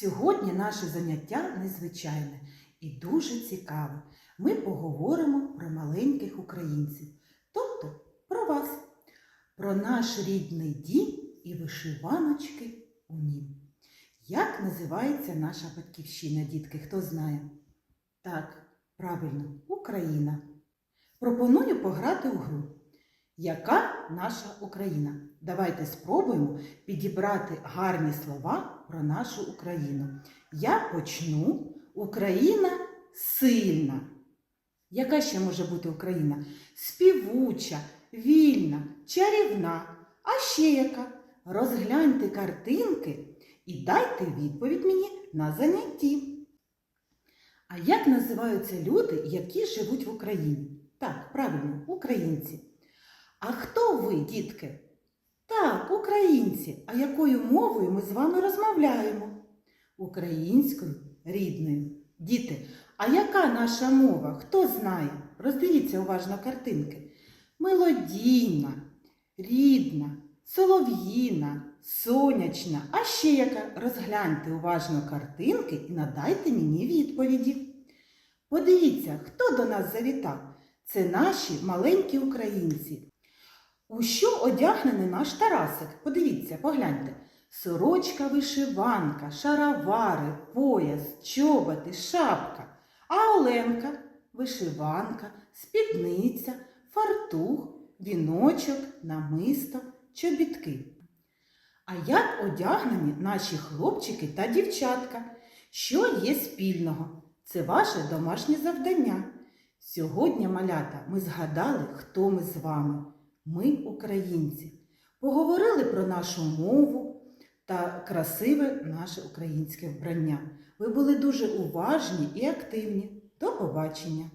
Сьогодні наше заняття незвичайне і дуже цікаве. Ми поговоримо про маленьких українців, тобто про вас, про наш рідний дім і вишиваночки у нім. Як називається наша батьківщина, дітки, хто знає? Так, правильно, Україна. Пропоную пограти у гру. Яка наша Україна? Давайте спробуємо підібрати гарні слова про нашу Україну. Я почну. Україна сильна. Яка ще може бути Україна? Співуча, вільна, чарівна. А ще яка? Розгляньте картинки і дайте відповідь мені на занятті. А як називаються люди, які живуть в Україні? Так, правильно, українці. А хто ви, дітки? Так, українці. А якою мовою ми з вами розмовляємо? Українською рідною. Діти, а яка наша мова? Хто знає? Роздивіться уважно картинки. Мелодійна, рідна, солов'їна, сонячна. А ще яка? Розгляньте уважно картинки і надайте мені відповіді. Подивіться, хто до нас завітав. Це наші маленькі українці. У що одягнений наш Тарасик? Подивіться, погляньте. Сорочка вишиванка, шаровари, пояс, чоботи, шапка. А Оленка вишиванка, спідниця, фартух, віночок, намисто, чобітки. А як одягнені наші хлопчики та дівчатка? Що є спільного? Це ваше домашнє завдання. Сьогодні, малята, ми згадали, хто ми з вами. Ми українці. Поговорили про нашу мову та красиве наше українське вбрання. Ви були дуже уважні і активні. До побачення!